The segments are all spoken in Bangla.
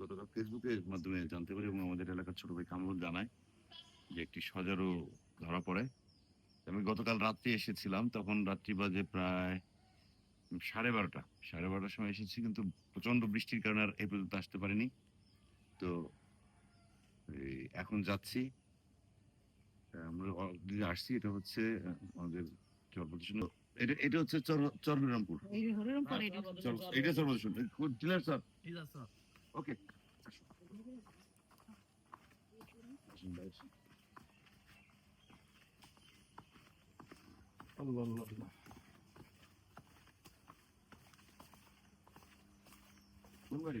গতকাল ফেসবুকের মাধ্যমে জানতে পারি এবং আমাদের এলাকার ছোট ভাই কামরুল জানায় যে একটি সজারু ধরা পড়ে। আমি গতকাল রাত্রে এসেছিলাম, তখন রাত্রি বাজে প্রায় সাড়ে বারোটা। সাড়ে বারোটার সময় এসেছি, কিন্তু প্রচণ্ড বৃষ্টির কারণে আর এই পর্যন্ত আসতে পারিনি। তো এখন যাচ্ছি। আমরা আসছি, এটা হচ্ছে আমাদের চরপ্রদর্শন এটা এটা হচ্ছে চর চরবিরামপুর এই যে হরিরাম করে এটা চর- এটা চরপ্রদর্শন ক্লিয়ার স্যার ওকে কোন বাড়ি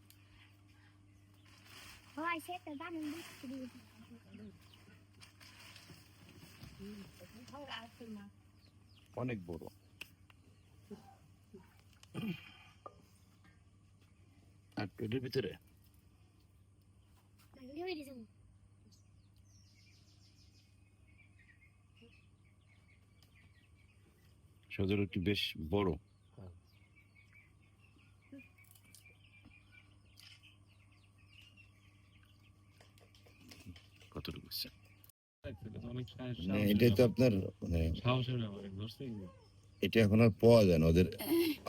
হ্যাঁ অনেক যত্ন করে রাখতে দেখাবো অনেক বড় আর পেটের ভিতরে সদরটি বেশ বড় কতটুকু হচ্ছে? মানে এটাই তো আপনার মানে এটা এখন আর পাওয়া যায় না। ওদের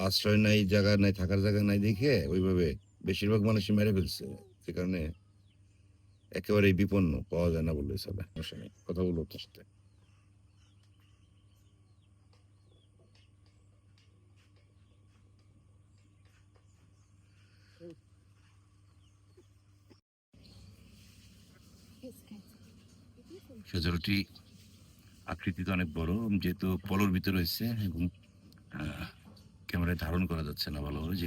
আশ্রয় নাই জায়গা নাই থাকার জায়গা নাই দেখে ওইভাবে বেশিরভাগ মানুষই মেরে ফেলছে। সে কারণে একেবারেই বিপন্ন পাওয়া যায় না বললে চলে। কথা বলব তোর সাথে। সজরটি আকৃতিতে অনেক বড় যেহেতু পলর ভিতরে রয়েছে এবং ক্যামেরায় ধারণ করা যাচ্ছে না ভালোভাবে যে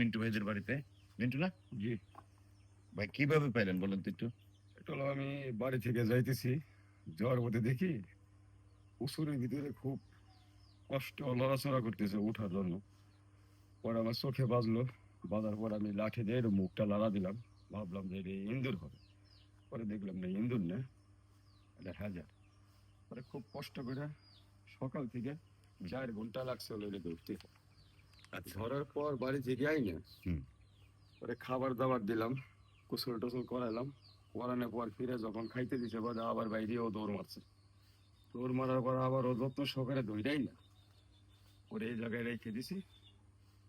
মিন্টু ভাইদের বাড়িতে। মিন্টু না? জি। ভাই কীভাবে পাইলেন বলেন তো একটু? হলো আমি বাড়ি থেকে যাইতেছি যাওয়ার মধ্যে দেখি উসুরের ভিতরে খুব কষ্ট লড়াচড়া করতেছে ওঠার জন্য। পরে আমার চোখে বাজলো। বাজার পর আমি লাঠি দিয়ে মুখটা লাড়া দিলাম। ভাবলাম যে এটা ইন্দুর হবে। পরে দেখলাম না ইন্দুর না এটা হাজার। পরে খুব কষ্ট করে সকাল থেকে চার ঘণ্টা লাগছে এটা ধরতে। ধরার পর বাড়ি থেকে আই না। পরে খাবার দাবার দিলাম গোসল টোসল করাইলাম করানোর পর ফিরে যখন খাইতে দিছে বাদে আবার বাইরে ও দৌড় মারছে। দৌড় মারার পর আবার ও যত্ন সহকারে ধৈরাই না। পরে এই জায়গায় রেখে দিছি।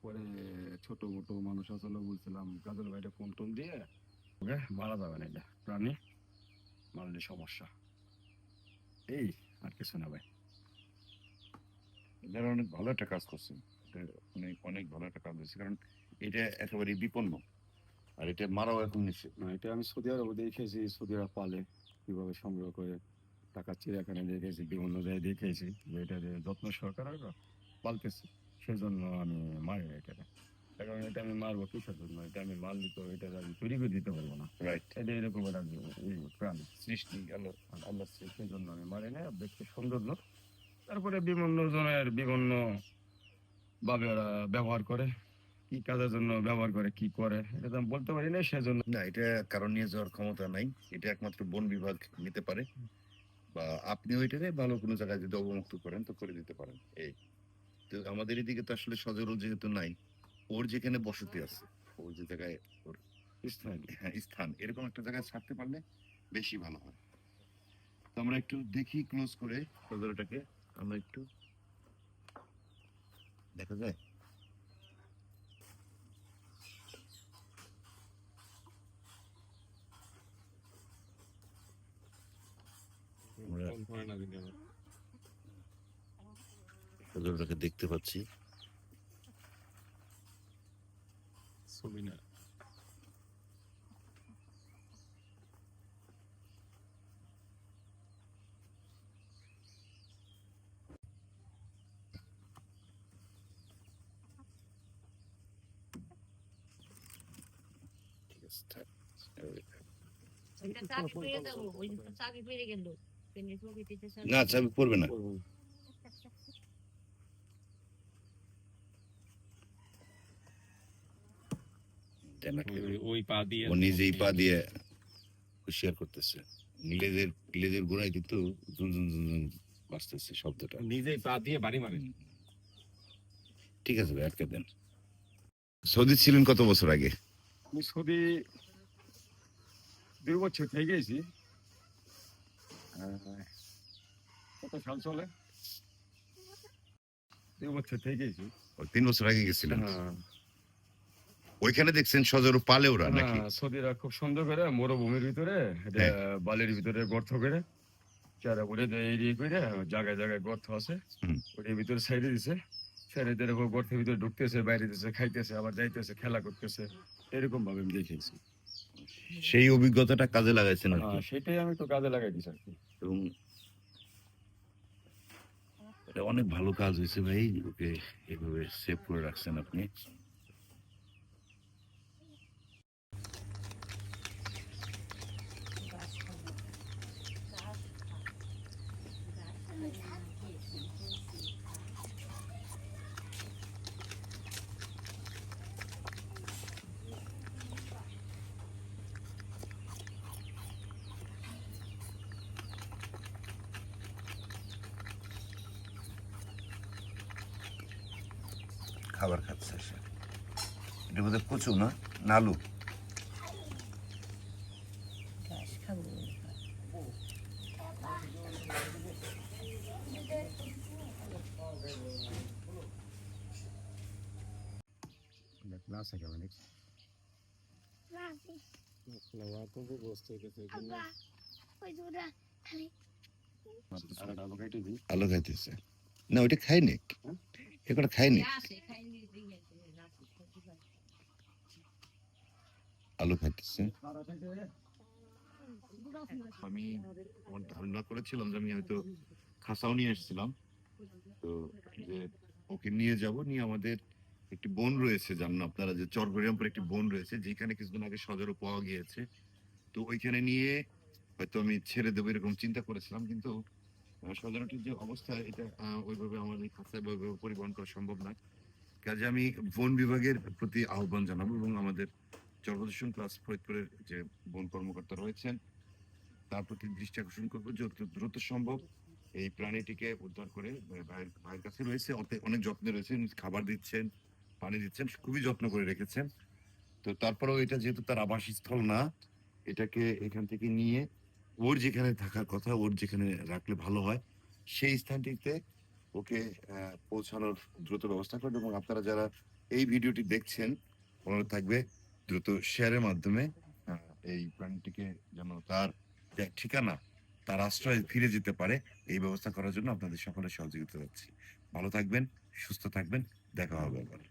পরে ছোট মোটো মানুষ আসলে বলছিলাম গাজল ভাইটা ফোন টোন দিয়ে ওকে মারা যাবে না এটা। প্রাণী, মারলে সমস্যা। এই, আর কিছু না ভাই। এটার অনেক ভালো একটা কাজ করছেন এটা অনেক অনেক ভালো একটা কাজ হয়েছে, কারণ এটা একেবারে বিপন্ন। আর এটা মারাও এখন নিষেধ না, এটা আমি সৌদি আরবে দেখেছি, সৌদি আরব পালে কীভাবে সংগ্রহ করে টাকা চিড়িয়াখানে দেখেছি, বিভিন্ন জায়গায় দেখেছি। এটা যত্ন সহকারে ওরা পালতেছে। সেজন্য আমি মারি এটাকে। কারণ এটা আমি মারবো কিসের জন্য? এটা আমি মারলে তো এটা আমি তৈরি করে দিতে পারব না। রাইট এটা এরকম একটা প্রাণী। সৃষ্টি আল্লাহ সেই জন্য আমি মারি না দেখতে সৌন্দর্য তারপরে বিভিন্ন জনের বিভিন্ন ভাবে ওরা ব্যবহার করে কি কাজের জন্য ব্যবহার করে কি করে এটা তো আমি বলতে পারি না সেজন্য। না এটা কারণ নিয়ে যাওয়ার ক্ষমতা নাই। এটা একমাত্র বন বিভাগ নিতে পারে। বা আপনি ওইটারে ভালো কোনো জায়গায় যদি অবমুক্ত করেন তো করে দিতে পারেন। এই। তো আমাদের এদিকে তো আসলে সজরল যেহেতু নাই ওর যেখানে বসতি আছে ওর যে জায়গায় ওর স্থান। হ্যাঁ, স্থান এরকম একটা জায়গায় ছাড়তে পারলে বেশি ভালো হয়। তো আমরা একটু দেখি ক্লোজ করে সজরটাকে আমরা একটু দেখা যায়? আমরা সজলটাকে দেখতে পাচ্ছি। ছবি না না চাবি পড়বে না। দেনাকে ওই পা দিয়ে ও নিজেই পা দিয়ে হুশিয়ার করতেছে। লেজের লেজের গোড়ায় কিন্তু ঝুন ঝুন ঝুন ঝুন বাজতেছে শব্দটা। নিজেই পা দিয়ে বাড়ি মারে ঠিক আছে ভাই আটকে দেন। সৌদি ছিলেন কত বছর আগে? আমি সৌদি দুই বছর থেকে গেছি। কত সাল চলে? দুই বছর থেকে গেছি। তিন বছর আগে গেছিলেন? হ্যাঁ, ওইখানে দেখছেন সজর পালে ওরা নাকি? হ্যাঁ, সৌদিরা খুব সুন্দর করে মরুভূমির ভিতরে হ্যাঁ। বালির ভিতরে গর্ত করে চারা এরিয়ে করে জায়গায় জায়গায় গর্ত আছে। ওটার ভিতরে সাইডে দিছে। গর্তের ভিতরে ঢুকতেছে বাইরে খাইতেছে আবার যাইতেছে খেলা করতেছে। এরকম ভাবে আমি দেখেছি। সেই অভিজ্ঞতাটা কাজে লাগাইছেন হ্যাঁ, সেটাই আমি তো কাজে লাগাই দিছি আর কি। এবং এটা অনেক ভালো কাজ হয়েছে ভাই ওকে এভাবে সেভ করে রাখছেন আপনি। খাবার খাচ্ছে সে। এটা বোধহয় কচু না? নালু? ক্লাস আছে আলু খাইতেছে না ওইটা খাইনি এটা খাইনি আলু খাইতেছে আমি আমার ধারণা করেছিলাম যে আমি হয়তো খাসাও নিয়ে এসেছিলাম। তো যে ওকে নিয়ে যাব নিয়ে আমাদের একটি বন রয়েছে, জানেন আপনারা যে চরগরিয়ামপুর একটি বন রয়েছে, যেখানে কিছুদিন আগে সজরও পাওয়া গিয়েছে। তো ওইখানে নিয়ে হয়তো আমি ছেড়ে দেবো এরকম চিন্তা করেছিলাম, কিন্তু সজরাটির যে অবস্থা, এটা ওইভাবে আমার এই ওইভাবে পরিবহন করা সম্ভব নয়। কাজে আমি বন বিভাগের প্রতি আহ্বান জানাব এবং আমাদের চরপ্রদর্শন ক্লাস ফরিদপুরের যে বন কর্মকর্তা রয়েছেন, তার প্রতি দৃষ্টি আকর্ষণ করব যত দ্রুত সম্ভব এই প্রাণীটিকে উদ্ধার করে ভাইয়ের ভাইয়ের কাছে রয়েছে অনেক যত্নে রয়েছেন খাবার দিচ্ছেন পানি দিচ্ছেন, খুবই যত্ন করে রেখেছেন। তো তারপরেও এটা যেহেতু তার আবাসস্থল না, এটাকে এখান থেকে নিয়ে ওর যেখানে থাকার কথা, ওর যেখানে রাখলে ভালো হয়, সেই স্থানটিতে ওকে পৌঁছানোর দ্রুত ব্যবস্থা করবে এবং আপনারা যারা এই ভিডিওটি দেখছেন অনুরোধ থাকবে দ্রুত শেয়ারের মাধ্যমে এই প্রাণীটিকে যেন তার ঠিকানা, তার আশ্রয়ে ফিরে যেতে পারে, এই ব্যবস্থা করার জন্য আপনাদের সকলের সহযোগিতা যাচ্ছি ভালো থাকবেন, সুস্থ থাকবেন, দেখা হবে আবার।